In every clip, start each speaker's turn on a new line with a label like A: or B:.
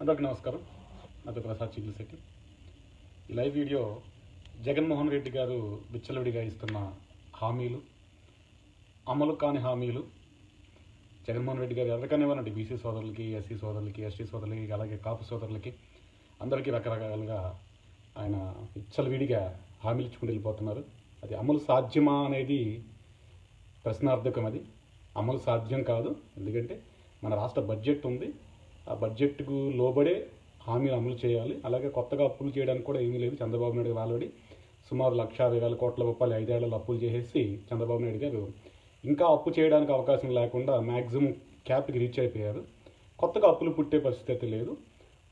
A: అందరికీ నమస్కారం. నా పేరు ప్రసాద్ చిగిలిశెట్టి ఈ లైవ్ వీడియో జగన్మోహన్ రెడ్డి గారు విచ్చలవిడిగా ఇస్తున్న హామీలు అమలు కాని హామీలు జగన్మోహన్ రెడ్డి గారు ఎవరికైనా ఇవ్వనండి బీసీ సోదరులకి ఎస్సీ సోదరులకి ఎస్టీ సోదరులకి అలాగే కాపు సోదరులకి అందరికీ రకరకాలుగా ఆయన విచ్చలవిడిగా హామీలు ఇచ్చుకుని వెళ్ళిపోతున్నారు. అది అమలు సాధ్యమా అనేది ప్రశ్నార్థకం అది. అమలు సాధ్యం కాదు. ఎందుకంటే మన రాష్ట్ర బడ్జెట్ ఉంది. ఆ బడ్జెట్కు లోబడే హామీలు అమలు చేయాలి. అలాగే కొత్తగా అప్పులు చేయడానికి కూడా ఏమీ లేదు. చంద్రబాబు నాయుడు గారు ఆల్రెడీ సుమారు లక్ష అరవై వేల కోట్ల రూపాయలు ఐదేళ్ళలో అప్పులు చేసేసి చంద్రబాబు నాయుడు గారు ఇంకా అప్పు చేయడానికి అవకాశం లేకుండా మ్యాక్సిమం క్యాప్కి రీచ్ అయిపోయారు. కొత్తగా అప్పులు పుట్టే పరిస్థితి లేదు.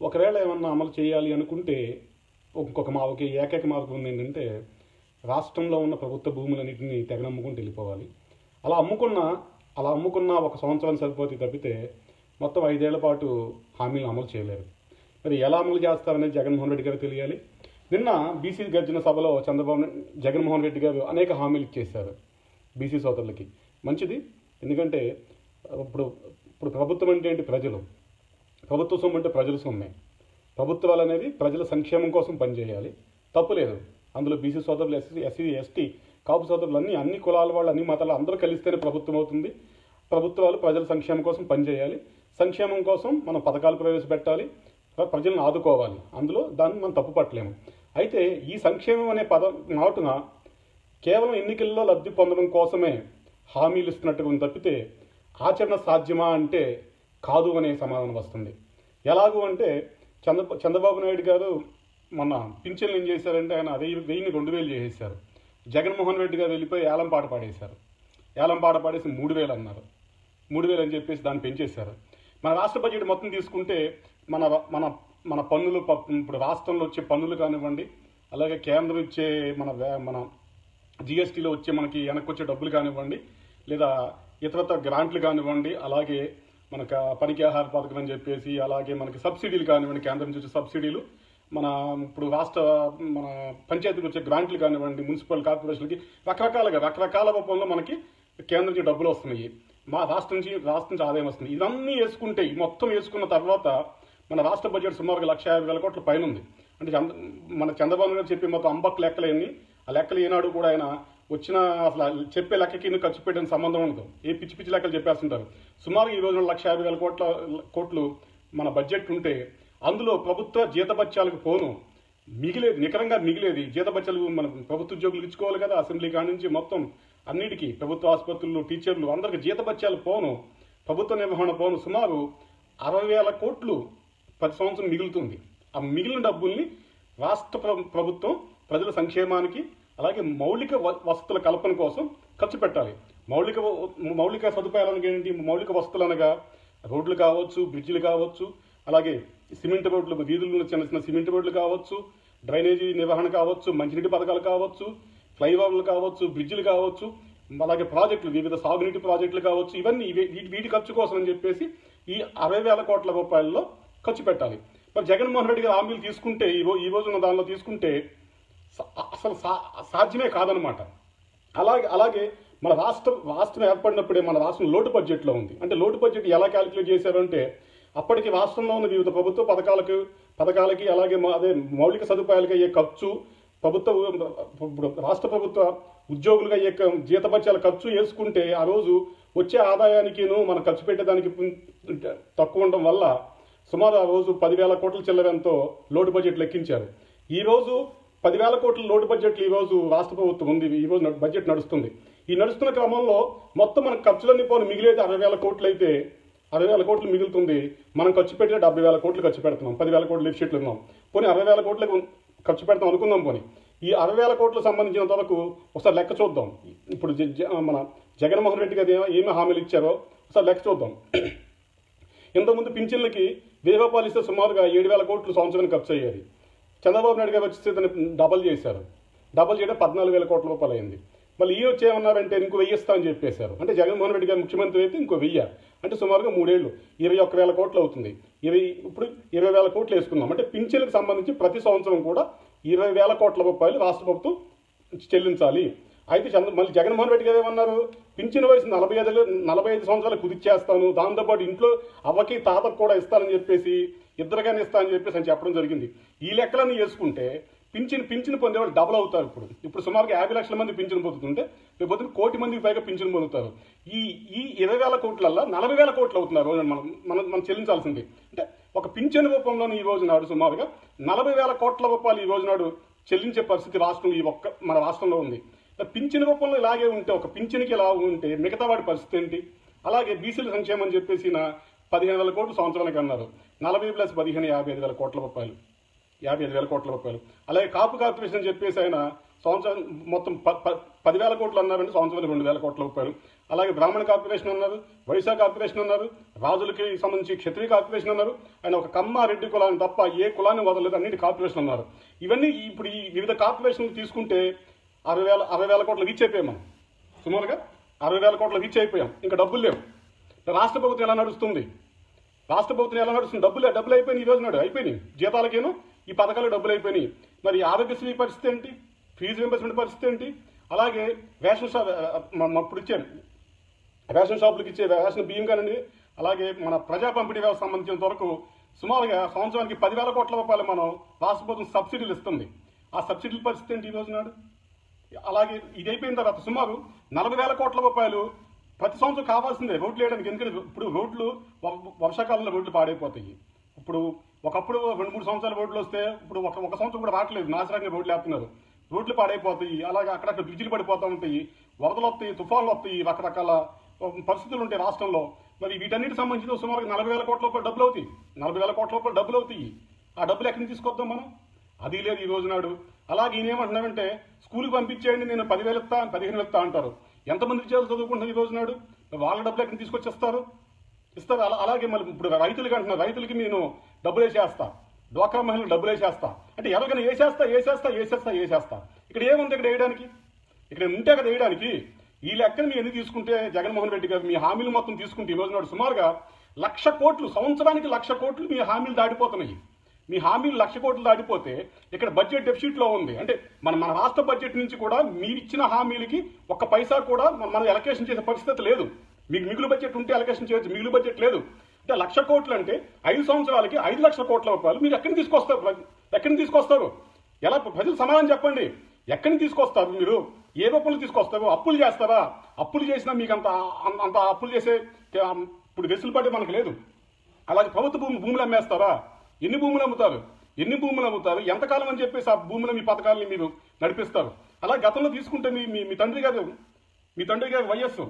A: ఒకవేళ ఏమన్నా అమలు చేయాలి అనుకుంటే ఇంకొక మావకి ఏకైక మార్గం ఉంది ఏంటంటే రాష్ట్రంలో ఉన్న ప్రభుత్వ భూములన్నింటినీ తెగనమ్ముకుంటూ వెళ్ళిపోవాలి. అలా అమ్ముకున్న అలా అమ్ముకున్న ఒక సంవత్సరం సరిపోతే తప్పితే మొత్తం ఐదేళ్ళ పాటు హామీలు అమలు చేయలేరు. మరి ఎలా అమలు చేస్తారనేది జగన్మోహన్ రెడ్డి గారు తెలియాలి. నిన్న బీసీ గర్జన సభలో చంద్రబాబు జగన్మోహన్ రెడ్డి గారు అనేక హామీలు ఇచ్చేశారు బీసీ సోదరులకి. మంచిది. ఎందుకంటే ఇప్పుడు ఇప్పుడు ప్రభుత్వం అంటే ఏంటి? ప్రజలు. ప్రభుత్వ సొమ్ము అంటే ప్రజల సొమ్మే. ప్రభుత్వాలు అనేది ప్రజల సంక్షేమం కోసం పనిచేయాలి. తప్పు లేదు. అందులో బీసీ సోదరులు ఎస్సీ ఎస్సీ ఎస్టీ కాపు సోదరులు అన్ని అన్ని కులాల వాళ్ళు అన్ని మతాలు అందరూ కలిస్తేనే ప్రభుత్వం అవుతుంది. ప్రభుత్వాలు ప్రజల సంక్షేమం కోసం పనిచేయాలి. సంక్షేమం కోసం మనం పథకాలు ప్రవేశపెట్టాలి ప్రజలను ఆదుకోవాలి. అందులో దాన్ని మనం తప్పు పట్టలేము. అయితే ఈ సంక్షేమం అనే పదం మాటున కేవలం ఎన్నికల్లో లబ్ధి పొందడం కోసమే హామీలు ఇస్తున్నట్టుగా ఉంది తప్పితే ఆచరణ సాధ్యమా అంటే కాదు అనే సమాధానం వస్తుంది. ఎలాగూ అంటే చంద్ర చంద్రబాబు నాయుడు గారు మొన్న పింఛన్లు ఏం చేశారంటే ఆయన వెయ్యి వెయ్యిని రెండు వేలు చేసేసారు జగన్మోహన్ రెడ్డి గారు వెళ్ళిపోయి ఏలం పాట పాడేశారు. ఏలం పాట పాడేసి మూడు వేలు అన్నారు. మూడు వేలు అని చెప్పేసి దాన్ని పెంచేశారు. మన రాష్ట్ర బడ్జెట్ మొత్తం తీసుకుంటే మన మన మన పన్నులు ప- ఇప్పుడు రాష్ట్రంలో వచ్చే పన్నులు కానివ్వండి అలాగే కేంద్రం ఇచ్చే మన మన జిఎస్టీలో వచ్చే మనకి వెనక్కి వచ్చే డబ్బులు కానివ్వండి లేదా ఇతరత గ్రాంట్లు కానివ్వండి అలాగే మనకు పనికి ఆహార పథకం అని చెప్పేసి అలాగే మనకి సబ్సిడీలు కానివ్వండి కేంద్రం నుంచి వచ్చే సబ్సిడీలు మన ఇప్పుడు రాష్ట్ర మన పంచాయతీకి వచ్చే గ్రాంట్లు కానివ్వండి మున్సిపల్ కార్పొరేషన్కి రకరకాలుగా రకరకాల రూపంలో మనకి కేంద్రం నుంచి డబ్బులు వస్తున్నాయి. మా రాష్ట్రం నుంచి రాష్ట్రం నుంచి ఆదాయం వస్తుంది. ఇవన్నీ వేసుకుంటే మొత్తం వేసుకున్న తర్వాత మన రాష్ట్ర బడ్జెట్ సుమారుగా లక్ష యాభై వేల కోట్ల పైన ఉంది. అంటే చంద్ర మన చంద్రబాబు గారు చెప్పి మొత్తం అంబక్ లెక్కలేని ఆ లెక్కలు ఏనాడు కూడా ఆయన వచ్చిన అసలు చెప్పే లెక్కకి నువ్వు ఖర్చు పెట్టిన సంబంధం ఉండదు. ఏ పిచ్చి పిచ్చి లెక్కలు చెప్పేస్తుంటారు. సుమారు ఈ రోజున లక్ష యాభై వేల కోట్ల కోట్లు మన బడ్జెట్ ఉంటే అందులో ప్రభుత్వ జీతభత్యాలకు పోను. మిగిలేది నికరంగా మిగిలేది జీతభత్యాలు మన ప్రభుత్వ ఉద్యోగులు ఇచ్చుకోవాలి కదా అసెంబ్లీ కాడి నుంచి మొత్తం అన్నిటికీ ప్రభుత్వ ఆసుపత్రులు టీచర్లు అందరికి జీతభత్యాలు పోను ప్రభుత్వ నిర్వహణ పోను. సుమారు అరవై వేల కోట్లు ప్రతి సంవత్సరం మిగులుతుంది. ఆ మిగిలిన డబ్బుల్ని రాష్ట్ర ప్రభుత్వం ప్రజల సంక్షేమానికి అలాగే మౌలిక వసతుల కల్పన కోసం ఖర్చు పెట్టాలి. మౌలిక మౌలిక సదుపాయాలు ఏంటి? మౌలిక వసతులు అనగా రోడ్లు కావచ్చు బ్రిడ్జిలు కావచ్చు అలాగే సిమెంట్ రోడ్లు వీధుల్లో చిన్న చిన్న సిమెంట్ రోడ్లు కావచ్చు డ్రైనేజీ నిర్వహణ కావచ్చు మంచినీటి పథకాలు కావచ్చు ఫ్లైఓవర్లు కావచ్చు బ్రిడ్జిలు కావచ్చు అలాగే ప్రాజెక్టులు వివిధ సాగునీటి ప్రాజెక్టులు కావచ్చు ఇవన్నీ వీటి వీటి ఖర్చు కోసం అని చెప్పేసి ఈ అరవై వేల కోట్ల రూపాయల్లో ఖర్చు పెట్టాలి. మరి జగన్మోహన్ రెడ్డి గారు హామీలు తీసుకుంటే ఈ ఈ రోజున దానిలో తీసుకుంటే అసలు సా- సాధ్యమే కాదనమాట అలాగే అలాగే మన రాష్ట్రం రాష్ట్రం ఏర్పడినప్పుడే మన రాష్ట్రం లోటు బడ్జెట్లో ఉంది. అంటే లోటు బడ్జెట్ ఎలా క్యాలిక్యులేట్ చేశారంటే అప్పటికి రాష్ట్రంలో ఉన్న వివిధ ప్రభుత్వ పథకాలకు పథకాలకి అలాగే మా- అదే మౌలిక సదుపాయాలకి అయ్యే ఖర్చు ప్రభుత్వ ఇప్పుడు రాష్ట్ర ప్రభుత్వ ఉద్యోగులుగా అయ్యే క- జీతభత్యాల ఖర్చు వేసుకుంటే ఆ రోజు వచ్చే ఆదాయానికిను మనం ఖర్చు పెట్టేదానికి తక్కువ ఉండడం వల్ల సుమారు ఆ రోజు పదివేల కోట్ల చిల్లరంతో లోటు బడ్జెట్ లెక్కించారు. ఈరోజు పదివేల కోట్ల లోటు బడ్జెట్లు ఈ రోజు రాష్ట్ర ప్రభుత్వం ఉంది. ఈరోజు బడ్జెట్ నడుస్తుంది. ఈ నడుస్తున్న క్రమంలో మొత్తం మన ఖర్చులన్నీ పోను మిగిలేదు అరవై వేల కోట్లు అయితే అరవై వేల కోట్లు మిగులుతుంది. మనం ఖర్చు పెట్టిన డెబ్బై వేల కోట్లు ఖర్చు పెడుతున్నాం. పదివేల కోట్లు లిఫ్ట్ షీట్లు ఉన్నాం. పోనీ అరవై వేల కోట్లకు ఖర్చు పెడతాం అనుకుందాం పోనీ. ఈ అరవై వేల కోట్లకు సంబంధించినంత వరకు ఒకసారి లెక్క చూద్దాం. ఇప్పుడు జ- మన జగన్మోహన్ రెడ్డి గారు ఏమి హామీలు ఇచ్చారో ఒకసారి లెక్క చూద్దాం. ఇంతకుముందు పింఛన్లకి వెయ్యి పాలిస్తే సుమారుగా ఏడు వేల కోట్లు సంవత్సరానికి ఖర్చు అయ్యేది. చంద్రబాబు నాయుడు గారు వచ్చి డబల్ చేశారు. డబల్ చేయడం పద్నాలుగు వేల కోట్ల రూపాయలు అయింది మళ్ళీ ఈ వచ్చి ఏమన్నారంటే ఇంకో వెయ్యి ఇస్తామని చెప్పేశారు. అంటే జగన్మోహన్ రెడ్డి గారు ముఖ్యమంత్రి అయితే ఇంకో వెయ్యి. అంటే సుమారుగా మూడేళ్ళు. ఇరవై ఒక్క వేల కోట్లు అవుతుంది. ఇరవై ఇప్పుడు ఇరవై వేల కోట్లు వేసుకుందాం. అంటే పింఛన్లకు సంబంధించి ప్రతి సంవత్సరం కూడా ఇరవై వేల కోట్ల రూపాయలు రాష్ట్ర ప్రభుత్వం చెల్లించాలి. అయితే చంద్ర మళ్ళీ జగన్మోహన్ రెడ్డి గారు ఏమన్నారు? పింఛన్ వయసు నలభై ఐదు నలభై ఐదు సంవత్సరాలు కుదిచ్చేస్తాను. దాంతోపాటు ఇంట్లో అవ్వకి తాతకు కూడా ఇస్తానని చెప్పేసి ఇద్దరుగానే ఇస్తానని చెప్పేసి అని చెప్పడం జరిగింది. ఈ లెక్కలన్నీ వేసుకుంటే పింఛన్ పింఛన్ పొందేవాళ్ళు డబుల్ అవుతారు ఇప్పుడు. ఇప్పుడు సుమారుగా యాభై లక్షల మంది పింఛన్ పొందుతుంటే రేపు పొద్దున కోటి మందికి పైగా పింఛన్ పొందుతారు. ఈ ఈ ఇరవై వేల కోట్లల్లో నలభై వేల కోట్లు అవుతున్నారు. మనం మనం మనం చెల్లించాల్సింది. అంటే ఒక పింఛన్ రూపంలోని ఈ రోజు నాడు సుమారుగా నలభై వేల కోట్ల రూపాయలు ఈ రోజు నాడు చెల్లించే పరిస్థితి రాష్ట్రం ఈ ఒక్క మన రాష్ట్రంలో ఉంది. పింఛన్ రూపంలో ఇలాగే ఉంటే ఒక పింఛన్కి ఇలా ఉంటే మిగతా వాడి పరిస్థితి ఏంటి? అలాగే బీసీల సంక్షేమం అని చెప్పేసి నా పదిహేను వేల కోట్లు సంవత్సరానికి అన్నారు. నలభై ప్లస్ పదిహేను యాభై ఐదు వేల కోట్ల రూపాయలు. యాభై ఐదు వేల కోట్ల రూపాయలు. అలాగే కాపు కార్పొరేషన్ అని చెప్పేసి ఆయన సంవత్సరం మొత్తం ప ప- పదివేల కోట్లు అన్నారంటే సంవత్సరానికి రెండు వేల కోట్ల రూపాయలు. అలాగే బ్రాహ్మణ కార్పొరేషన్ అన్నారు వైశా కార్పొరేషన్ అన్నారు రాజులకి సంబంధించి క్షత్రియ కార్పొరేషన్ అన్నారు. ఆయన ఒక కమ్మ రెడ్డి కులాన్ని తప్ప ఏ కులాన్ని వదలలేదు అన్నిటి కార్పొరేషన్ అన్నారు. ఇవన్నీ ఇప్పుడు ఈ వివిధ కార్పొరేషన్లు తీసుకుంటే అరవై వేల అరవై వేల కోట్లు రీచ్ అయిపోయాం మనం. సుమారుగా అరవై వేల కోట్లు రీచ్ అయిపోయాం. ఇంకా డబ్బులు లేవు. రాష్ట్ర ప్రభుత్వం ఎలా నడుస్తుంది? రాష్ట్ర ప్రభుత్వం ఎలా నడుస్తుంది? డబ్బులు డబ్బులు అయిపోయినాయి ఈ రోజు నాడు. అయిపోయినాయి. జీతాలకేను ఈ పథకాలు డబ్బులు అయిపోయినాయి మరి ఆరోగ్యశ్రీ పరిస్థితి ఏంటి? ఫీజు రింబర్స్మెంట్ పరిస్థితి ఏంటి? అలాగే రేషన్ షాప్ అప్పుడు ఇప్పుడు ఇచ్చే రేషన్ షాపులకు ఇచ్చే రేషన్ బియ్యం కానివ్వండి అలాగే మన ప్రజా పంపిణీ వ్యవస్థ సంబంధించినంత వరకు సుమారుగా సంవత్సరానికి పదివేల కోట్ల రూపాయలు మనం రాష్ట్ర ప్రభుత్వం సబ్సిడీలు ఇస్తుంది. ఆ సబ్సిడీల పరిస్థితి ఏంటి ఈ రోజు నాడు? అలాగే ఇది అయిపోయిన తర్వాత సుమారు నలభై వేల కోట్ల రూపాయలు ప్రతి సంవత్సరం కావాల్సిందే రోడ్లు వేయడానికి. ఎందుకంటే ఇప్పుడు రోడ్లు వర్షాకాలంలో రోడ్లు పాడైపోతాయి. ఇప్పుడు ఒకప్పుడు రెండు మూడు సంవత్సరాలు రోడ్లు వస్తే ఇప్పుడు ఒక ఒక సంవత్సరం కూడా రావట్లేదు. నాశనంగా రోడ్లు వేస్తున్నారు రోడ్లు పాడైపోతాయి. అలాగే అక్కడక్కడ బ్రిడ్జిలు పడిపోతూ ఉంటాయి. వరదలు వస్తాయి తుఫాన్లు వస్తాయి. రకరకాల పరిస్థితులు ఉంటాయి రాష్ట్రంలో. మరి వీటన్నిటి సంబంధించిన సుమారు నలభై వేల కోట్ల రూపాయలు డబ్బులు అవుతాయి. నలభై వేల కోట్ల రూపాయలు డబ్బులు అవుతాయి. ఆ డబ్బులు ఎక్కడి నుంచి తీసుకొద్దాం మనం? అది లేదు ఈ రోజు నాడు. అలాగే ఈయన ఏమంటున్నాడంటే స్కూల్కి పంపించేయండి నేను పదివేలు ఇస్తా పదిహేను ఇస్తా అంటారు. ఎంతమంది విద్యార్థులు చదువుకుంటున్నారు ఈ రోజు నాడు? వాళ్ళ డబ్బులు ఎక్కడిని తీసుకొచ్చి తీసుకొచ్చేస్తారు? ఇస్తారు. అలా అలాగే మళ్ళీ ఇప్పుడు రైతులకి అంటున్నారు. రైతులకి నేను డబ్బులు వేసేస్తా డ్వాక్రా మహిళలు డబ్బులు వేసేస్తా అంటే ఎవరికైనా వేసేస్తా వేసేస్తా వేసేస్తా వేసేస్తా. ఇక్కడ ఏముంది ఇక్కడ వేయడానికి? ఇక్కడ ఉంటే కదా వేయడానికి. ఈ లెక్కను మీరు ఎందుకు తీసుకుంటే జగన్మోహన్ రెడ్డి గారు మీ హామీలు మొత్తం తీసుకుంటే ఈ రోజు నాడు సుమారుగా లక్ష కోట్లు సంవత్సరానికి లక్ష కోట్లు మీ హామీలు దాటిపోతున్నాయి. మీ హామీలు లక్ష కోట్లు దాటిపోతే ఇక్కడ బడ్జెట్ డెఫిసిట్లో ఉంది. అంటే మన మన రాష్ట్ర బడ్జెట్ నుంచి కూడా మీరు ఇచ్చిన హామీలకి ఒక్క పైసా కూడా మనం ఎలకేషన్ చేసే పరిస్థితి లేదు. మీకు మిగులు బడ్జెట్ ఉంటే ఎలకేషన్ చేయొచ్చు మిగులు బడ్జెట్ లేదు. అంటే లక్ష కోట్లు అంటే ఐదు సంవత్సరాలకి ఐదు లక్షల కోట్ల రూపాయలు మీరు ఎక్కడి తీసుకొస్తారు? ఎక్కడిని తీసుకొస్తారు? ఎలా ప్రజలు సమాధానం చెప్పండి. ఎక్కడిని తీసుకొస్తారు మీరు? ఏ రూపంలో తీసుకొస్తారు? అప్పులు చేస్తారా? అప్పులు చేసినా మీకు అంత అంత- అంత అప్పులు చేసే ఇప్పుడు వెసులుబాటు మనకు లేదు. అలాగే ప్రభుత్వ భూమి భూములు అమ్మేస్తారా? ఎన్ని భూములు అమ్ముతారు? ఎన్ని భూములు అమ్ముతారు? ఎంతకాలం అని చెప్పేసి ఆ భూముల మీ పథకాలని మీరు నడిపిస్తారు? అలా గతంలో తీసుకుంటే మీ- మీ తండ్రి గారు మీ తండ్రి గారు వైఎస్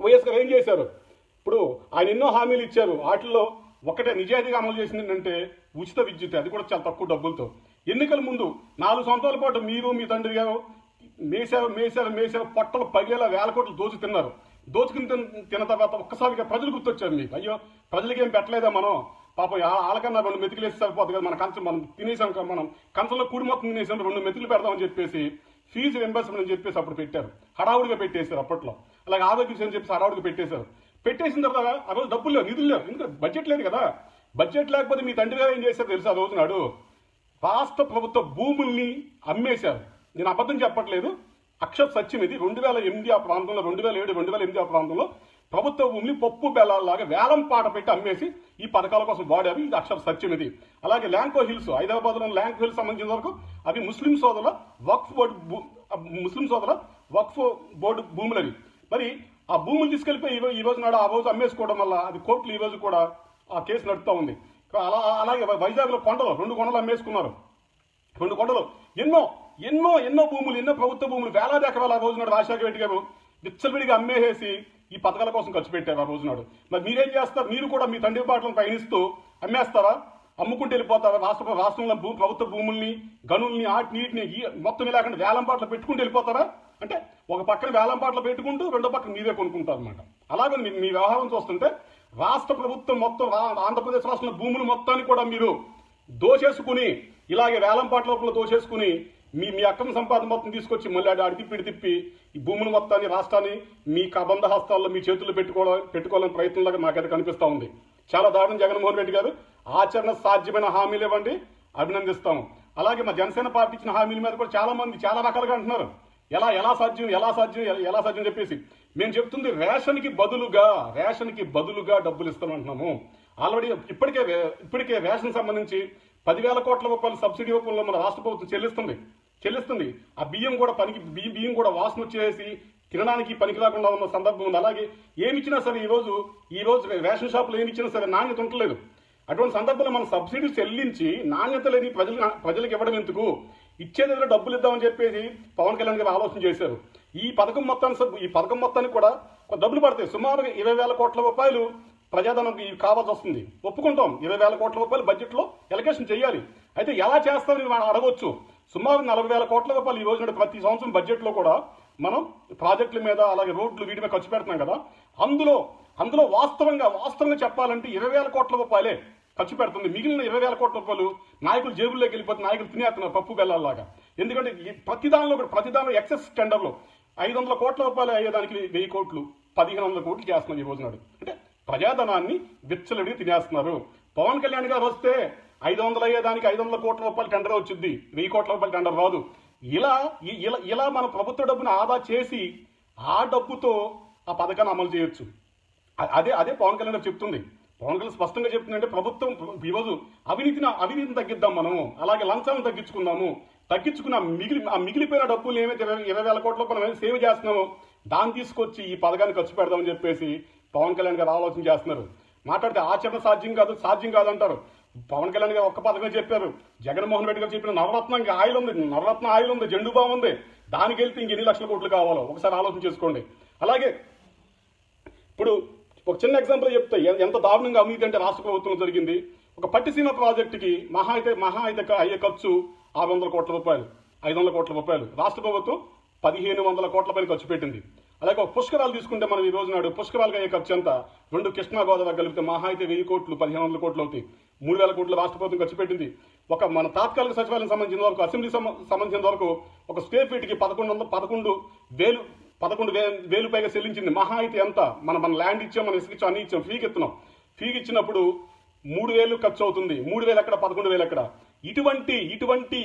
A: వైఎస్ గారు ఏం చేశారు? ఇప్పుడు ఆయన ఎన్నో హామీలు ఇచ్చారు. వాటిల్లో ఒకటే నిజాయితీగా అమలు చేసింది ఏంటంటే ఉచిత విద్యుత్. అది కూడా చాలా తక్కువ డబ్బులతో. ఎన్నికల ముందు నాలుగు సంవత్సరాల పాటు మీరు మీ తండ్రి గారు మేసారు మేసారు మేసారు పొట్టలు పగేలా వేల కోట్లు దోచి తిన్నారు. దోచుకుని తిన్న తిన్న తర్వాత ఒక్కసారిగా ప్రజలు గుర్తొచ్చారు మీకు. అయ్యో ప్రజలకేం పెట్టలేదా మనం? పాపం ఆ- వాళ్ళకన్నా రెండు మెతుకులు వేసి సరిపోతుంది కదా. మన కంచం మనం తినేసాం కదా మనం. కంచంలో కూడి మొత్తం తినేసాం రెండు మెతుకులు పెడదామని చెప్పేసి ఫీజు రెంబర్స్మెంట్ అని చెప్పేసి అప్పుడు పెట్టారు. హడావుడిగా పెట్టేశారు అప్పట్లో. అలాగే ఆరోగ్యశ్రీ అని చెప్పేసి హడావుడిగా పెట్టేశారు. పెట్టేసిన తర్వాత ఆ రోజు డబ్బులు లేవు నిధులు లేవు. ఎందుకంటే బడ్జెట్ లేదు కదా. బడ్జెట్ లేకపోతే మీ తండ్రి గారు ఏం చేశారు తెలుసా ఆ రోజు నాడు? రాష్ట్ర ప్రభుత్వ భూముల్ని అమ్మేశారు. నేను అబద్ధం చెప్పట్లేదు. అక్షర సత్యం ఇది. రెండు వేల ఎనిమిది ఆ ప్రాంతంలో రెండు వేల ఏడు రెండు వేల ఎనిమిది ఆ ప్రాంతంలో ప్రభుత్వ భూమిని పప్పు బెల్లాలాగా వేలం పాట పెట్టి అమ్మేసి ఈ పథకాల కోసం వాడారు. ఇది అక్షర సత్యం ఇది. అలాగే ల్యాంకో హిల్స్ హైదరాబాద్లో ల్యాంకో హిల్స్ సంబంధించిన వరకు అవి ముస్లిం సోదరుల వక్ఫ్ బోర్డు ముస్లిం సోదరుల వక్ఫ్ బోర్డు భూములవి. మరి ఆ భూములు తీసుకెళ్ళిపోయి ఈ రోజు నాడు ఆ రోజు అమ్మేసుకోవడం వల్ల అది కోర్టులు ఈ రోజు కూడా ఆ కేసు నడుస్తూ ఉంది. అలా అలాగే వైజాగ్లో కొండలు రెండు కొండలు అమ్మేసుకున్నారు. రెండు కొండలు. ఎన్నో ఎన్నో ఎన్నో భూములు ఎన్నో ప్రభుత్వ భూములు వేలాది ఎకరాలు ఆ రోజు నాడు రాజశేఖర రెడ్డి గారు విచ్చలవిడిగా అమ్మేసేసి ఈ పథకాల కోసం ఖర్చు పెట్టారు ఆ రోజు నాడు. మరి మీరేం చేస్తారు? మీరు కూడా మీ తండ్రి పాటలను పయనిస్తూ అమ్మేస్తారా? అమ్ముకుంటూ వెళ్ళిపోతారా? రాష్ట్ర రాష్ట్రంలో భూ ప్రభుత్వ భూముల్ని గనుల్ని ఆటి నీటిని మొత్తం లేకుండా వేలం పాటలు పెట్టుకుంటూ వెళ్ళిపోతారా? పక్కన వేలం పాటలు పెట్టుకుంటూ రెండో పక్కన మీరే కొనుక్కుంటారు అనమాట అలాగే మీ మీ వ్యవహారం చూస్తుంటే రాష్ట్ర ప్రభుత్వం మొత్తం ఆంధ్రప్రదేశ్ రాష్ట్రంలో భూములు మొత్తాన్ని కూడా మీరు దోచేసుకుని ఇలాగే వేలంపాట లోపల దోచేసుకుని మీ మీ అక్కన సంపాదన మొత్తం తీసుకొచ్చి మళ్ళీ అడి అడిగి తిప్పి తిప్పి ఈ భూముల మొత్తాన్ని రాష్ట్రాన్ని మీ కబంధ హస్తాల్లో మీ చేతుల్లో పెట్టుకోవడం పెట్టుకోవాలని ప్రయత్నంలాగా నాకైతే కనిపిస్తూ ఉంది. చాలా దారుణం జగన్మోహన్ రెడ్డి గారు. ఆచరణ సాధ్యమైన హామీలు ఇవ్వండి అభినందిస్తాము. అలాగే మా జనసేన పార్టీ ఇచ్చిన హామీల మీద కూడా చాలా మంది చాలా రకాలుగా అంటున్నారు. ఎలా ఎలా సాధ్యం ఎలా సాధ్యం ఎలా- ఎలా సాధ్యం చెప్పేసి. మేము చెప్తుంది రేషన్కి బదులుగా రేషన్కి బదులుగా డబ్బులు ఇస్తామంటున్నాము. ఆల్రెడీ ఇప్పటికే ఇప్పటికే రేషన్ సంబంధించి పదివేల కోట్ల రూపాయలు సబ్సిడీ రూపంలో మన రాష్ట్ర ప్రభుత్వం చెల్లిస్తుంది. చెల్లిస్తుంది. ఆ బియ్యం కూడా పనికి బియ్యం బియ్యం కూడా వాసన వచ్చేసి తినడానికి పనికి రాకుండా ఉన్న సందర్భం ఉంది. అలాగే ఏమి ఇచ్చినా సరే ఈ రోజు రేషన్ షాపులు ఏమిచ్చినా సరే నాణ్యత ఉండలేదు. అటువంటి సందర్భంలో మనం సబ్సిడీ చెల్లించి నాణ్యత లేని ప్రజలు ప్రజలకు ఇవ్వడం ఎందుకు? ఇచ్చేది డబ్బులు ఇద్దామని చెప్పేసి పవన్ కళ్యాణ్ గారు ఆలోచన చేశారు. ఈ పథకం మొత్తాన్ని ఈ పథకం మొత్తానికి కూడా డబ్బులు పడతాయి. సుమారుగా ఇరవై వేల కోట్ల రూపాయలు ప్రజాధనంకి కావాల్సి వస్తుంది. ఒప్పుకుంటాం. ఇరవై వేల కోట్ల రూపాయలు బడ్జెట్లో ఎలకేషన్ చేయాలి. అయితే ఎలా చేస్తామని మనం అడగవచ్చు సుమారు నలభై వేల కోట్ల రూపాయలు ఈ రోజున ప్రతి సంవత్సరం బడ్జెట్లో కూడా మనం ప్రాజెక్టుల మీద అలాగే రోడ్లు వీటి మీద ఖర్చు పెడుతున్నాం కదా. అందులో అందులో వాస్తవంగా వాస్తవంగా చెప్పాలంటే ఇరవై వేల కోట్ల రూపాయలే ఖర్చు పెడుతుంది. మిగిలిన ఇరవై వేల కోట్ల రూపాయలు నాయకులు జేబుల్లోకి వెళ్ళిపోతే నాయకులు తినేస్తున్నారు పప్పు బెల్లాలాగా ఎందుకంటే ఈ ప్రతి దానిలో కూడా ప్రతి దానిలో ఎక్సెస్ టెండర్లో ఐదు వందల కోట్ల రూపాయలు అయ్యేదానికి వెయ్యి కోట్లు పదిహేను వందల కోట్లు చేస్తున్నాం ఈ రోజు నాడు. అంటే ప్రజాధనాన్ని విచ్చలడిగి తినేస్తున్నారు. పవన్ కళ్యాణ్ గారు వస్తే ఐదు వందలు అయ్యేదానికి ఐదు వందల కోట్ల రూపాయలు టెండర్ వచ్చింది వెయ్యి కోట్ల రూపాయలు టెండర్ రాదు. ఇలా ఇలా ఇలా మన ప్రభుత్వ డబ్బును ఆదా చేసి ఆ డబ్బుతో ఆ పథకాన్ని అమలు చేయొచ్చు. అదే అదే పవన్ కళ్యాణ్ గారు చెప్తుంది. పవన్ కళ్యాణ్ స్పష్టంగా చెప్తుందంటే ప్రభుత్వం ఈరోజు అవినీతిని అవినీతిని తగ్గిద్దాం మనము అలాగే లంచాలను తగ్గించుకుందాము. తగ్గించుకున్న మిగిలి ఆ మిగిలిపోయిన డబ్బులు ఏమైతే ఇరవై వేల కోట్ల మనం సేవ్ చేస్తున్నామో దాన్ని తీసుకొచ్చి ఈ పథకాన్ని ఖర్చు పెడదామని చెప్పేసి పవన్ కళ్యాణ్ గారు ఆలోచన చేస్తున్నారు. మాట్లాడితే ఆచరణ సాధ్యం కాదు సాధ్యం కాదంటారు పవన్ కళ్యాణ్ గారు ఒక్క పథకమే చెప్పారు. జగన్మోహన్ రెడ్డి గారు చెప్పిన నవరత్నం ఇంకా ఆయిల్ ఉంది. నవరత్న ఆయిల్ ఉంది జెండు బామ్ ఉంది. దానికి వెళ్తే ఇంక ఎన్ని లక్షల కోట్లు కావాలో. ఒకసారి ఆలోచన చేసుకోండి. అలాగే ఇప్పుడు ఒక చిన్న ఎగ్జాంపుల్ చెప్తే. ఎంత దారుణంగా అవినీతి అంటే రాష్ట్ర ప్రభుత్వంలో జరిగింది. ఒక పట్టిసీమ ప్రాజెక్టుకి మహా అయితే మహా అయితే అయ్యే ఖర్చు ఆరు వందల కోట్ల రూపాయలు. ఐదు వందల కోట్ల రూపాయలు. రాష్ట్ర ప్రభుత్వం పదిహేను వందల కోట్ల పైన ఖర్చు పెట్టింది. అలాగే ఒక పుష్కరాలు తీసుకుంటే మనం ఈ రోజు నాడు పుష్కరాలుగా అయ్యే ఖర్చు ఎంత? రెండు కృష్ణా గోదావరి కలిపితే మహా అయితే వెయ్యి కోట్లు పదిహేను వందల కోట్లు అవుతాయి. మూడు వేల కోట్లు రాష్ట్ర ప్రభుత్వం ఖర్చు పెట్టింది. ఒక మన తాత్కాలిక సచివాలయం సంబంధించిన వరకు అసెంబ్లీ సంబ- సంబంధించిన వరకు ఒక స్క్వేర్ ఫీట్కి పదకొండు వందల పదకొండు వేలు పదకొండు వే వేలు పైగా చెల్లించింది. మహా అయితే ఎంత? మనం మన ల్యాండ్ ఇచ్చాం మనం ఇసుక ఇచ్చాం అన్ని ఇచ్చాం ఫీకి ఇస్తున్నాం ఫీకి ఇచ్చినప్పుడు మూడు వేలు ఖర్చు అవుతుంది. మూడు వేలు ఎక్కడ? పదకొండు వేలు ఎక్కడ? ఇటువంటి ఇటువంటి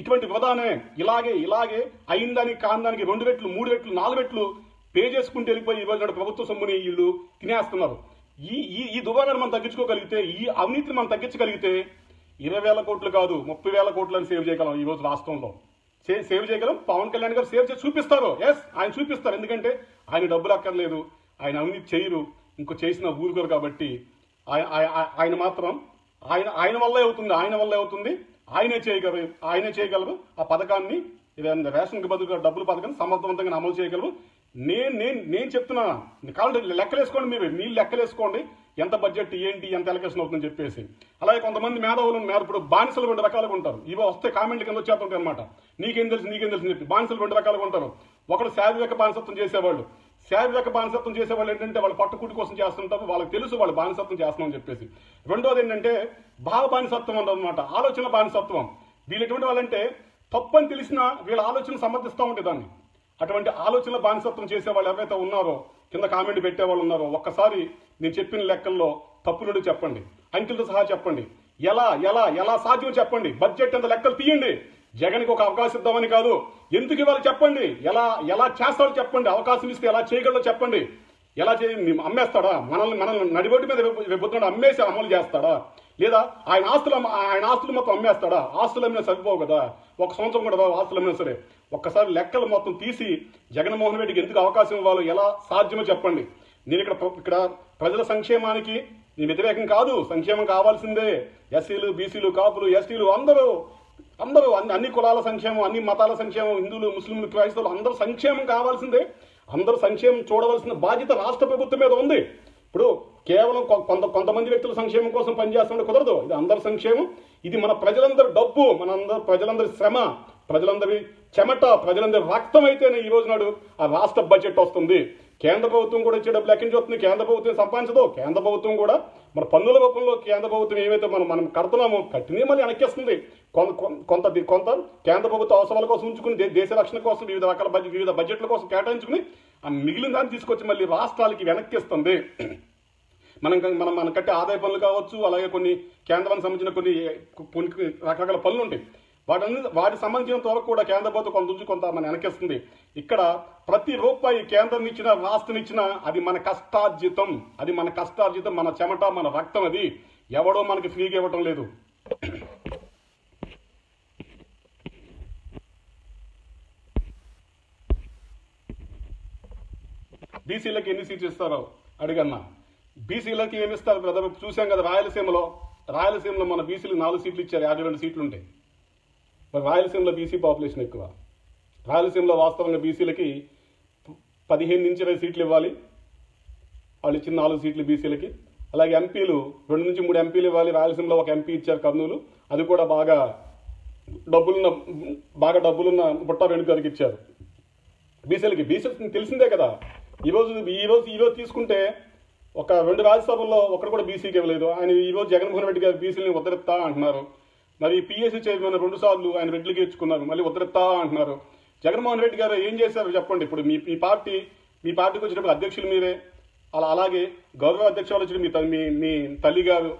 A: ఇటువంటి వృధానే ఇలాగే ఇలాగే అయిందని కాందానికి రెండు రెట్లు మూడు రెట్లు నాలుగు రెట్లు పే చేసుకుంటూ వెళ్ళిపోయి ఇవాళ ప్రభుత్వ సొమ్ముని వీళ్ళు తినేస్తున్నారు. ఈ ఈ ఈ దుబారాన్ని మనం తగ్గించుకోగలిగితే ఈ అవినీతిని మనం తగ్గించగలిగితే ఇరవై వేల కోట్లు కాదు ముప్పై వేల కోట్లను సేవ్ చేయగలం ఈ రోజు రాష్ట్రంలో. సేవ్ చేయగలం. పవన్ కళ్యాణ్ గారు సేవ్ చేసి చూపిస్తారు. ఎస్ ఆయన చూపిస్తారు. ఎందుకంటే ఆయన డబ్బులు అక్కర్లేదు. ఆయన అవినీతి చేయరు. ఇంకో చేసిన ఊరుకోరు కాబట్టి ఆయన మాత్రం ఆయన ఆయన వల్లే అవుతుంది. ఆయన వల్లే అవుతుంది. ఆయనే చేయగలరు ఆయనే చేయగలరు. ఆ పథకాన్ని ఏదైనా రేషన్కి బదులుగా డబ్బులు పథకాన్ని సమర్థవంతంగా అమలు చేయగలరు. నేను నేను నేను చెప్తున్నా. కావాలి లెక్కలేసుకోండి మీరు. మీరు లెక్కలేసుకోండి. ఎంత బడ్జెట్ ఏంటి ఎంత ఎలకేషన్ అవుతుందని చెప్పేసి. అలాగే కొంతమంది మేధావులు ఉన్నారు. ఇప్పుడు బానిసలు రెండు రకాలుగా ఉంటారు. ఇవి వస్తే కామెంట్ కింద వచ్చేస్తుంటాయి అనమాట నీకేం తెలుసు నీకేం తెలుసు చెప్పి. బానిసలు రెండు రకాలుగా ఉంటారు. ఒకడు శారీరక బానిసత్వం చేసేవాళ్ళు శారీరక బానిసత్వం చేసేవాళ్ళు ఏంటంటే వాళ్ళు పట్టుకుటి కోసం చేస్తుంటారు. వాళ్ళకి తెలుసు వాళ్ళు బానిసత్వం చేస్తున్నామని చెప్పేసి. రెండోది ఏంటంటే భావ బానిసత్వం ఉండదన్నమాట ఆలోచన బానిసత్వం. వీళ్ళు ఎటువంటి వాళ్ళంటే తప్పని తెలిసినా వీళ్ళ ఆలోచన సమర్థిస్తూ ఉంటే దాన్ని. అటువంటి ఆలోచన బానిసత్వం చేసే వాళ్ళు ఎవరైతే ఉన్నారో కింద కామెంట్ పెట్టే వాళ్ళు ఉన్నారో ఒక్కసారి నేను చెప్పిన లెక్కల్లో తప్పులుండి చెప్పండి. అంకెలతో సహా చెప్పండి. ఎలా ఎలా ఎలా సాధ్యం చెప్పండి. బడ్జెట్ ఎంత లెక్కలు తీయండి. జగన్కి ఒక అవకాశం ఇద్దామని కాదు. ఎందుకు ఇవ్వాలి చెప్పండి. ఎలా ఎలా చేస్తారో చెప్పండి. అవకాశం ఇస్తే ఎలా చేయగలరో చెప్పండి. ఎలా చేయండి అమ్మేస్తాడా? మనల్ని మనల్ని నడిబొడ్డు మీద రేపొద్దున అమ్మేసి అమలు చేస్తాడా? లేదా ఆయన ఆస్తులు అమ్మ- ఆయన ఆస్తులు మొత్తం అమ్మేస్తాడా? ఆస్తులు అమ్మినా సరిపోవు కదా. ఒక సంవత్సరం కూడా రావు ఆస్తులు అమ్మినా సరే. ఒక్కసారి లెక్కలు మొత్తం తీసి జగన్మోహన్ రెడ్డికి ఎందుకు అవకాశం ఇవ్వాలో ఎలా సాధ్యమో చెప్పండి. నేను ఇక్కడ ప్ర- ఇక్కడ ప్రజల సంక్షేమానికి నేను వ్యతిరేకం కాదు. సంక్షేమం కావాల్సిందే. ఎస్సీలు బీసీలు కాపులు ఎస్టీలు అందరూ అందరూ అన్ని అన్ని కులాల సంక్షేమం అన్ని మతాల సంక్షేమం హిందువులు ముస్లింలు క్రైస్తవులు అందరూ సంక్షేమం కావాల్సిందే. అందరూ సంక్షేమం చూడవలసిన బాధ్యత రాష్ట్ర ప్రభుత్వం మీద ఉంది. ఇప్పుడు కేవలం కొ- కొంత కొంతమంది వ్యక్తుల సంక్షేమం కోసం పనిచేస్తుంటే కుదరదు. ఇది అందరి సంక్షేమం. ఇది మన ప్రజలందరి డబ్బు మన ప్రజలందరి శ్రమ ప్రజలందరి చెమట ప్రజలందరి రక్తం అయితేనే ఈ రోజు నాడు ఆ రాష్ట్ర బడ్జెట్ వస్తుంది. కేంద్ర ప్రభుత్వం కూడా ఇచ్చే డబ్బులు ఎక్కడి చూస్తుంది కేంద్ర ప్రభుత్వం సంపాదించదు. కేంద్ర ప్రభుత్వం కూడా మన పన్నుల రూపంలో కేంద్ర ప్రభుత్వం ఏవైతే మనం మనం కడుతున్నామో కట్టినే మళ్ళీ వెనక్కేస్తుంది. కొంత కొంత కొంత కేంద్ర ప్రభుత్వ అవసరాల కోసం ఉంచుకుని దేశ రక్షణ కోసం వివిధ రకాల బడ్జెట్ వివిధ బడ్జెట్ల కోసం కేటాయించుకుని ఆ మిగిలిన దాన్ని తీసుకొచ్చి మళ్ళీ రాష్ట్రాలకి వెనక్కిస్తుంది. మనం మనం మనం కట్టే ఆదాయ పనులు కావచ్చు అలాగే కొన్ని కేంద్రానికి సంబంధించిన కొన్ని కొన్ని రకరకాల పనులు ఉంటాయి. వాటి వాటికి సంబంధించినంత వరకు కూడా కేంద్ర ప్రభుత్వం కొంత నుంచి కొంత మన వెనకేస్తుంది. ఇక్కడ ప్రతి రూపాయి కేంద్రం ఇచ్చిన రాష్ట్రం అది మన కష్టార్జితం. అది మన కష్టార్జితం మన చెమట మన రక్తం అది. ఎవడో మనకి ఫ్రీగా ఇవ్వటం లేదు. బీసీలకి ఎన్ని సీట్లు ఇస్తారో అడిగన్నా. బీసీలకి ఏమి ఇస్తారు బ్రదర్? చూసాం కదా రాయలసీమలో. రాయలసీమలో మన బీసీలకు నాలుగు సీట్లు ఇచ్చారు. యాభై రెండు సీట్లు ఉంటాయి మరి రాయలసీమలో బీసీ పాపులేషన్ ఎక్కువ. రాయలసీమలో వాస్తవంగా బీసీలకి పదిహేను నుంచి ఇరవై సీట్లు ఇవ్వాలి. వాళ్ళు ఇచ్చిన నాలుగు సీట్లు బీసీలకి అలాగే ఎంపీలు రెండు నుంచి మూడు ఎంపీలు ఇవ్వాలి. రాయలసీమలో ఒక ఎంపీ ఇచ్చారు కర్నూలు. అది కూడా బాగా డబ్బులున్న బాగా డబ్బులున్న బుట్ట వెనుకరికి ఇచ్చారు. బీసీలకి బీసీలకి తెలిసిందే కదా. ఈరోజు ఈరోజు ఈరోజు తీసుకుంటే ఒక రెండు రాజ్యసభల్లో ఒకరు కూడా బీసీకి ఇవ్వలేదు. ఆయన ఈరోజు జగన్మోహన్ రెడ్డి గారు బీసీలని ఉద్ధరిస్తా అంటున్నారు. మరి పిఎస్సీ చైర్మన్ రెండు సార్లు ఆయన రెడ్లకి ఇచ్చుకున్నారు మళ్ళీ ఉద్ధరిస్తా అంటున్నారు. జగన్మోహన్ రెడ్డి గారు ఏం చేశారు చెప్పండి. ఇప్పుడు మీ మీ పార్టీ మీ పార్టీకి వచ్చినప్పుడు అధ్యక్షులు మీరే అలా అలాగే గౌరవ అధ్యక్షులు వచ్చిన మీ త- మీ మీ తల్లి గారు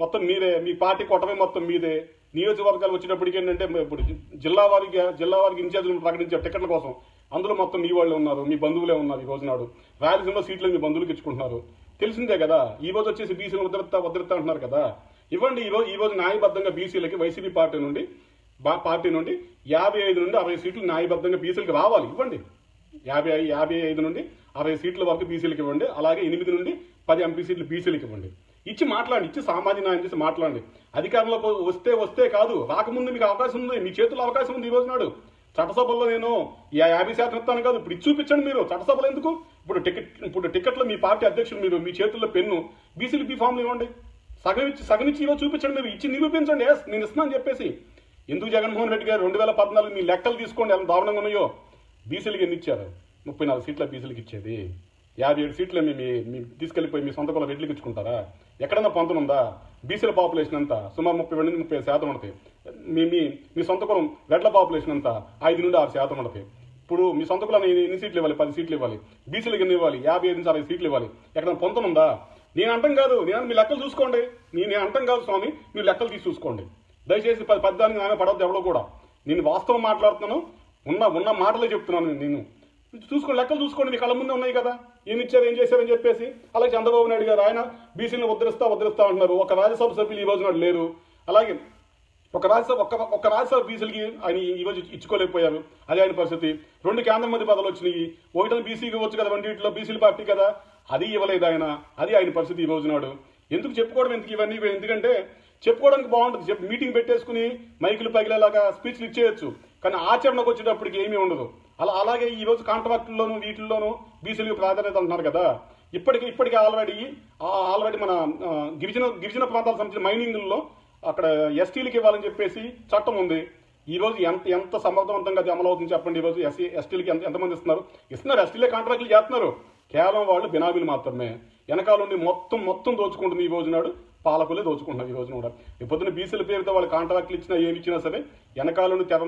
A: మొత్తం మీరే మీ పార్టీ కొట్టమే మొత్తం మీదే. నియోజకవర్గాలు వచ్చినప్పటికీ ఏంటంటే ఇప్పుడు జిల్లా వారికి జిల్లా వారికి ఇన్ఛార్జీలు ప్రకటించారు టికెట్ల కోసం అందులో మొత్తం మీ వాళ్ళే ఉన్నారు. మీ బంధువులే ఉన్నారు ఈ రోజు నాడు. రాయలసీమ సీట్లు మీ బంధువులకు ఇచ్చుకుంటున్నారు తెలిసిందే కదా ఈ రోజు వచ్చేసి బీసీలు ఉద్రత ఉద్రత అంటున్నారు కదా. ఇవ్వండి ఈరోజు ఈరోజు న్యాయబద్ధంగా బీసీలకి వైసీపీ పార్టీ నుండి పార్టీ నుండి యాభై ఐదు నుండి అరవై సీట్లు న్యాయబద్ధంగా బీసీలకు రావాలి ఇవ్వండి. యాభై యాభై ఐదు నుండి అరవై సీట్ల వరకు బీసీలకు ఇవ్వండి అలాగే ఎనిమిది నుండి పది ఎంపీ సీట్లు బీసీలకు ఇవ్వండి. ఇచ్చి మాట్లాడండి ఇచ్చి సామాజిక న్యాయం చేసి మాట్లాడండి. అధికారంలోకి వస్తే వస్తే కాదు రాకముందు మీకు అవకాశం ఉంది మీ చేతుల్లో అవకాశం ఉంది ఈరోజు నాడు. చట్టసభల్లో నేను యాభై శాతం ఇస్తాను కాదు ఇప్పుడు ఇచ్చి చూపించండి మీరు చట్టసభలో ఎందుకు? ఇప్పుడు టికెట్ ఇప్పుడు టికెట్లో మీ పార్టీ అధ్యక్షుడు మీరు మీ చేతుల్లో పెన్ను బీసీలు బీ ఫామ్లు ఇవ్వండి. సగం ఇచ్చి సగం ఇచ్చి ఈరోజు చూపించండి మీరు. ఇచ్చి నిరూపించండి. ఎస్ నేను ఇస్తున్నాను చెప్పేసి. ఎందుకు జగన్మోహన్ రెడ్డి గారు రెండు వేల పద్నాలుగు మీ లెక్కలు తీసుకోండి ఎంత దారుణంగా ఉన్నాయో బీసీలకి ఎన్ని ఇచ్చారు? ముప్పై నాలుగు సీట్ల బీసీలకు ఇచ్చేది. యాభై ఏడు సీట్లు మీ మీ మీ మీ సొంత కుల రెడ్లకి ఇచ్చుకుంటారా ఎక్కడన్నా పొంతన ఉందా? బీసీల పాపులేషన్ అంతా సుమారు ముప్పై రెండు ముప్పై శాతం ఉంటుంది. మీ మీ మీ సొంత కులం రెడ్ల పాపులేషన్ అంతా ఐదు నుండి ఆరు శాతం ఉంటుంది. ఇప్పుడు మీ సొంత కులం ఎన్ని సీట్లు ఇవ్వాలి? పది సీట్లు ఇవ్వాలి. బీసీలకు ఎన్ని ఇవ్వాలి? యాభై ఐదు నుంచి అరవై సీట్లు ఇవ్వాలి. ఎక్కడన్నా పొంతనుందా నేను అంటం కాదు. నేను మీ లెక్కలు చూసుకోండి. నేను నేను అంటం కాదు స్వామి మీరు లెక్కలు తీసి చూసుకోండి. దయచేసి పది పద్దానికి ఆమె పడవద్దు ఎవడో కూడా. నేను వాస్తవం మాట్లాడుతున్నాను. ఉన్న ఉన్న మాటలే చెప్తున్నాను నేను. చూసుకోండి లెక్కలు చూసుకోండి. మీ కళ్ళ ముందే ఉన్నాయి కదా. ఏమి ఇచ్చారు ఏం చేశారని చెప్పేసి. అలాగే చంద్రబాబు నాయుడు గారు ఆయన బీసీని ఉద్ధరిస్తా ఉద్ధరిస్తా అంటున్నారు. ఒక రాజ్యసభ సభ్యులు ఈ రోజు నాడు లేరు. అలాగే ఒక రాజ్యసభ ఒక్క ఒక్క రాజ్యసభ బీసీలకి ఆయన ఈ రోజు ఇచ్చుకోలేకపోయారు. అదే ఆయన పరిస్థితి. రెండు కేంద్ర మంది పదవులు వచ్చినాయి. ఒకటి బీసీకి ఇవ్వచ్చు కదా రెండింటిలో బీసీల పార్టీ కదా. అది ఇవ్వలేదు ఆయన. అది ఆయన పరిస్థితి ఈ రోజు నాడు ఎందుకు చెప్పుకోవడం ఎందుకు ఇవన్నీ? ఎందుకంటే చెప్పుకోవడానికి బాగుంటుంది. చెప్పి మీటింగ్ పెట్టేసుకుని మైకులు పగిలేలాగా స్పీచ్లు ఇచ్చేయచ్చు. కానీ ఆచరణకు వచ్చేటప్పటికి ఏమీ ఉండదు. అలా అలాగే ఈ రోజు కాంట్రాక్టుల్లోనూ వీటిల్లోనూ బీసీలకు ప్రాధాన్యత అంటున్నారు కదా. ఇప్పటికి ఇప్పటికి ఆల్రెడీ ఆల్రెడీ మన గిరిజన గిరిజన ప్రాంతాలకు సంబంధించిన మైనింగ్లో అక్కడ ఎస్టీలకు ఇవ్వాలని చెప్పేసి చట్టం ఉంది. ఈ రోజు ఎంత ఎంత సమర్థవంతంగా అది అమలు అవుతుంది చెప్పండి? ఈ రోజు ఎస్సీ ఎస్టీలకి ఎంత ఎంతమంది ఇస్తున్నారు? ఇస్తున్నారు. ఎస్టీలే కాంట్రాక్టులు చేస్తున్నారు. కేవలం వాళ్ళు బినామీలు మాత్రమే. వెనకాలండి మొత్తం మొత్తం దోచుకుంటుంది ఈ రోజు నాడు. పాలకులే దోచుకుంటున్నారు ఈ రోజున కూడా. ఈ పొద్దున బీసీల పేరుతో వాళ్ళు కాంట్రాక్ట్లు ఇచ్చినా ఏమి ఇచ్చినా సరే వెనకాలను తెర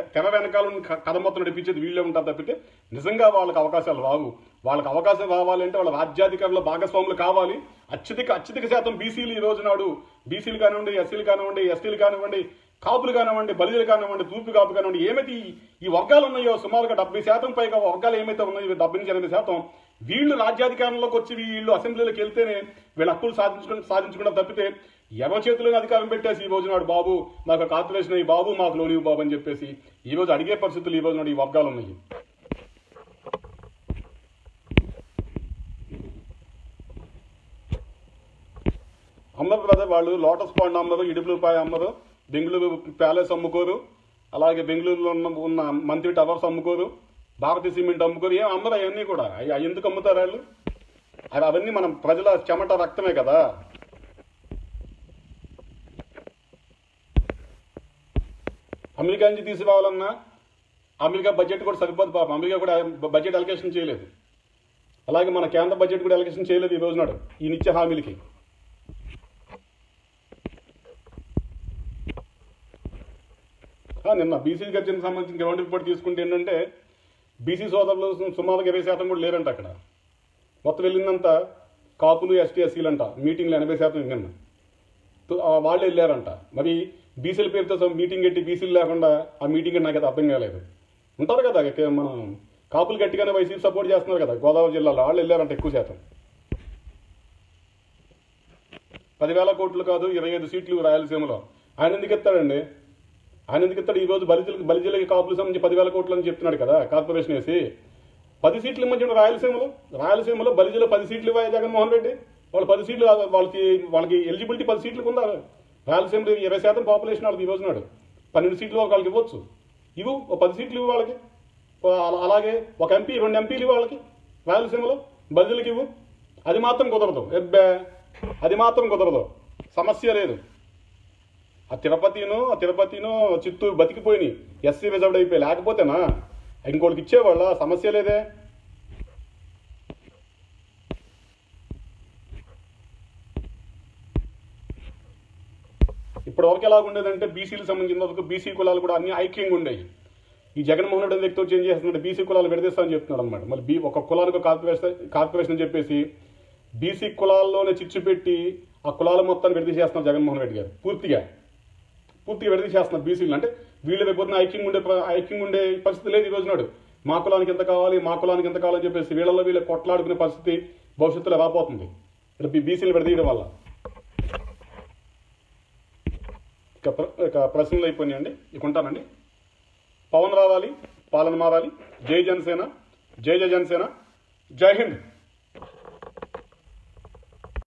A: తెర వెనకాలను కథ మొత్తం నడిపించేది వీళ్ళే ఉంటారు తప్పితే నిజంగా వాళ్ళకి అవకాశాలు రావు. వాళ్ళకి అవకాశం రావాలంటే వాళ్ళ రాజ్యాధికారుల భాగస్వాములు కావాలి. అత్యధిక అత్యధిక శాతం బీసీలు ఈ రోజు నాడు. బీసీలు కానివ్వండి ఎస్సీలు కానివ్వండి ఎస్టీలు కానివ్వండి కాపులు కానివ్వండి బలిజలు కానివ్వండి తూర్పు కాపు కానివ్వండి ఏమైతే ఈ- ఈ వర్గాలు ఉన్నాయో సుమారుగా డెబ్బై శాతం పైగా వర్గాలు ఏమైతే ఉన్నాయో డెబ్బై నుంచి ఎనభై శాతం వీళ్ళు రాజ్యాధికారంలోకి వచ్చి వీళ్ళు అసెంబ్లీలోకి వెళ్తేనే వీళ్ళు హక్కులు సాధించుకుని సాధించుకున్న తప్పితే ఎవరి చేతిలోనే అధికారం పెట్టేసి ఈ రోజు నాడు బాబు నాకు కార్పొరేషన్ అయ్యి బాబు మాకు లోనివ్వు బాబు అని చెప్పేసి ఈ రోజు అడిగే పరిస్థితులు ఈ రోజు నాడు ఈ వర్గాలు ఉన్నాయి. అమ్మరు బ్రదర్ వాళ్ళు లోటస్ పాండ్ అమ్మరు ఇడుపులపాయ అమ్మరు బెంగళూరు ప్యాలెస్ అమ్ముకోరు అలాగే బెంగళూరులో ఉన్న ఉన్న మంత్రి టవర్స్ అమ్ముకోరు భారతీయ సిమెంట్ అమ్ముకొని ఏం అమ్మరు అవన్నీ కూడా? అవి అవి ఎందుకు అమ్ముతారు వాళ్ళు? అవి అవన్నీ మనం ప్రజల చెమట రక్తమే కదా. అమెరికా నుంచి తీసుకురావాలన్నా అమెరికా బడ్జెట్ కూడా సరిపోదు పాపం. అమెరికా కూడా బడ్జెట్ అలొకేషన్ చేయలేదు. అలాగే మన కేంద్ర బడ్జెట్ కూడా అలొకేషన్ చేయలేదు ఈ రోజునాడు ఈ నిత్య హామీలకి. నిన్న బీసీ గర్జనకు సంబంధించిన గ్రౌండ్ రిపోర్ట్ తీసుకుంటే ఏంటంటే బీసీ సోదరులు సు- సుమారుగా ఇరవై శాతం కూడా లేరంట అక్కడ. మొత్తం వెళ్ళిందంతా కాపులు ఎస్టీ ఎస్సీలు అంట మీటింగ్లు ఎనభై శాతం నిన్న. వాళ్ళు వెళ్ళారంట. మరి బీసీల పేరుతో మీటింగ్ పెట్టి బీసీలు లేకుండా ఆ మీటింగ్ నాకు అర్థం కాలేదు. ఉంటారు కదా మనం కాపులు గట్టిగానే వైసీపీ సపోర్ట్ చేస్తున్నారు కదా గోదావరి జిల్లాలో. వాళ్ళు వెళ్ళారంట ఎక్కువ శాతం. పదివేల కోట్లు కాదు ఇరవై ఐదు సీట్లు రాయలసీమలో. ఆయన ఎందుకు ఎత్తాడండి? ఆయన ఎందుకు ఇస్తాడు ఈ రోజు బలిజలకు బలిజలకి కాపులు సంబంధించి పదివేల కోట్లు అని చెప్తున్నాడు కదా కార్పొరేషన్ వేసి. పది సీట్లు ఇవ్వమంటాడు రాయలసీమలో. రాయలసీమలో బలిజలో పది సీట్లు ఇవ్వాలి జగన్మోహన్ రెడ్డి? వాళ్ళు పది సీట్లు వాళ్ళకి వాళ్ళకి ఎలిజిబిలిటీ పది సీట్లకు ఉన్నారు రాయలసీమలో ఇరవై శాతం పాపులేషన్ వాళ్ళకి ఈరోజు నాడు. పన్నెండు సీట్లు వాళ్ళకి ఇవ్వచ్చు. ఇవ్వు ఓ పది సీట్లు ఇవ్వు వాళ్ళకి. అలాగే ఒక ఎంపీ రెండు ఎంపీలు ఇవ్వు వాళ్ళకి. రాయలసీమలో బలిజలకి ఇవ్వు. అది మాత్రం కుదరదు. ఎబ్బే అది మాత్రం కుదరదు. సమస్య లేదు. ఆ తిరుపతిను ఆ తిరుపతిను చిత్తూరు బతికిపోయినాయి. ఎస్సీ రిజర్వ్డ్ అయిపోయి లేకపోతేనా? ఇంకోటికి ఇచ్చేవాళ్ళ సమస్య లేదే. ఇప్పటివరకు ఎలా ఉండేదంటే బీసీలకు సంబంధించిన వరకు బీసీ కులాలు కూడా అన్ని ఐక్యంగా ఉండేవి. ఈ జగన్మోహన్ రెడ్డి వ్యక్తి వచ్చి ఏం చేస్తున్నాడు బీసీ కులాలు విడదీస్తామని చెప్తున్నాడు అనమాట మళ్ళీ బీ ఒక కులానికి కార్పొరేషన్ కార్పొరేషన్ అని చెప్పేసి బీసీ కులాల్లోనే చిచ్చు పెట్టి ఆ కులాల మొత్తాన్ని విడదీసేస్తున్నాడు జగన్మోహన్ రెడ్డి గారు పూర్తిగా. పూర్తిగా విడదీసేస్తున్నారు బీసీలు అంటే వీళ్ళు రేపొద్దున ఐక్యంగా ఉండే ప్ర- ఐక్యంగా ఉండే పరిస్థితి లేదు ఈ రోజు నాడు మా కులానికి ఎంత కావాలి మా కులానికి ఎంత కావాలని చెప్పేసి వీళ్ళలో వీళ్ళు కొట్లాడుకునే పరిస్థితి భవిష్యత్తులో రాబోతుంది. ఇక్కడ బీసీలు విడదీయడం వల్ల. ఇక ప్ర- ఇక ప్రశ్నలు అయిపోయినాయండి. ఇక ఉంటానండి. పవన్ రావాలి పాలన మారాలి. జై జనసేన జై జయ జనసేన. జై హింద్.